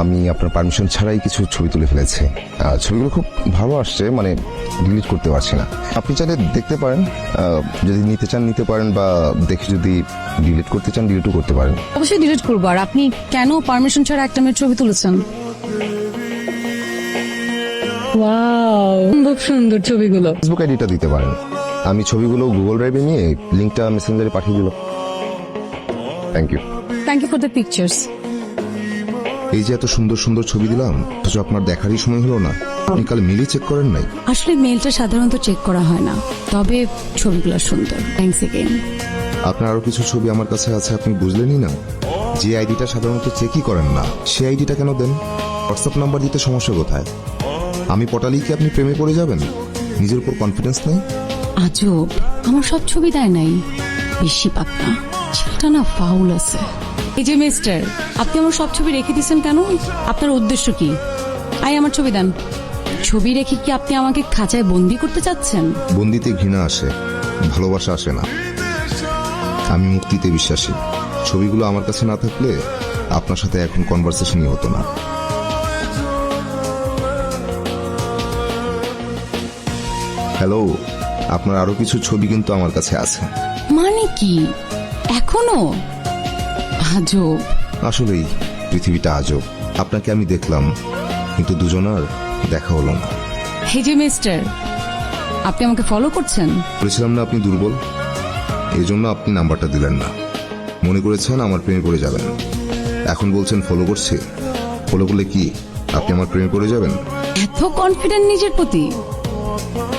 আমি আপনার পারমিশন ছাড়াই কিছু ছবি তুলে ফেলেছি। ছবিগুলো খুব ভালো আসছে মানে ডিলিট করতে পারছি না। আপনি চাইলে দেখতে পারেন যদি নিতে চান নিতে পারেন বা দেখে যদি ডিলিট করতে চান ডিলিটও করতে পারেন। অবশ্যই ডিলিট করব। আর আপনি কেন পারমিশন ছাড়া একটা মেয়ের ছবি তুলেছেন? ওয়াও খুব সুন্দর ছবিগুলো। ফেসবুক আইডিটা দিতে পারেন। আমি ছবিগুলো গুগল ড্রাইভে নিয়ে লিঙ্কটা মেসেঞ্জারে পাঠিয়ে দিল thank you thank you for the pictures এই যে এত সুন্দর সুন্দর ছবি দিলাম অথচ আপনার দেখারই সময় হলো না। আপনি কাল মিলিয়ে চেক করেন নাই? আসলে মেলটা সাধারণত চেক করা হয় না তবে ছবিগুলো সুন্দর। থ্যাংকস এগেইন আপনার আরও কিছু ছবি আমার কাছে আছে আপনি বুঝলেনই না। যে আইডিটা সাধারণত চেকই করেন না সেই আইডিটা কেন দেন? হোয়াটসঅ্যাপ নাম্বার দিতে সমস্যা কোথায়? আমি পটালেই কি আপনি প্রেমে পড়ে যাবেন? নিজের উপর কনফিডেন্স নেই? আজব আমার সব ছবি দেয় নাই। বেশি পাকনা ছেলেটা না ফাউল আছে। এই যে মিস্টার আপনি আমার সব ছবি রেখে দিয়েছেন কেন? আপনার উদ্দেশ্য কি? আই আমার ছবি দেন। ছবি রেখে কি আপনি আমাকে খাঁচায় বন্দি করতে চাচ্ছেন? বন্দিতে ঘৃণা আসে ভালোবাসা আসে না। আমি মুক্তিতে বিশ্বাসী। ছবিগুলো আমার কাছে না থাকলে আপনার সাথে এখন কনভারসেশনই হতো না। হ্যালো আপনার আরও কিছু ছবি কিন্তু আমার কাছে আছে। মানে কি? এখনও? আজব আসলেই পৃথিবীটা আজব আপনাকে আমি দেখলাম কিন্তু দুজনার দেখা হলো না। এই যে মিস্টার আপনি আমাকে ফলো করছেন? বলেছিলাম না আপনি দুর্বল? এই জন্য আপনি নাম্বারটা দিলেন না। মনে করেছেন আমার প্রেমে পড়ে যাবেন। এখন বলছেন ফলো করছি। ফলো করলে কি আপনি আমার প্রেমে পড়ে যাবেন? এত কনফিডেন্ট নিজের প্রতি?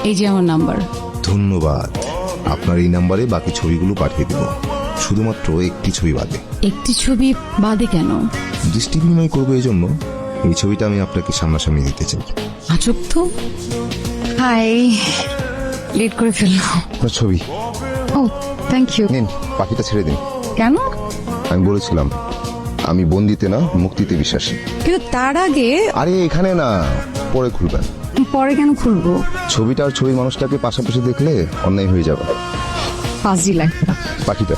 এই যে আমার নাম্বার। ধন্যবাদ। আপনার এই নাম্বারে বাকি ছবিগুলো পাঠিয়ে দেব। শুধুমাত্র একটি ছবি বাদে। একটি ছবি বাদে কেন? দৃষ্টি বিনিময় করব এই জন্য এই ছবিটা আমি আপনাকে সামনাসামনি দিতে চাই। আজব তো? হাই লেট করে ফেললাম আপনার ছবি। ও থ্যাংক ইউ নিন পাখিটা ছেড়ে দিন। কেন? আমি বলেছিলাম আমি বন্দিতে না মুক্তিতে বিশ্বাসী। কিন্তু তার আগে আরে এখানে না পরে খুলবেন। পরে কেন খুলবো? ছবিটা আর ছবির মানুষটাকে পাশাপাশি দেখলে অন্যায় হয়ে যাবে। ফাজি লাগবে। পাখিটা।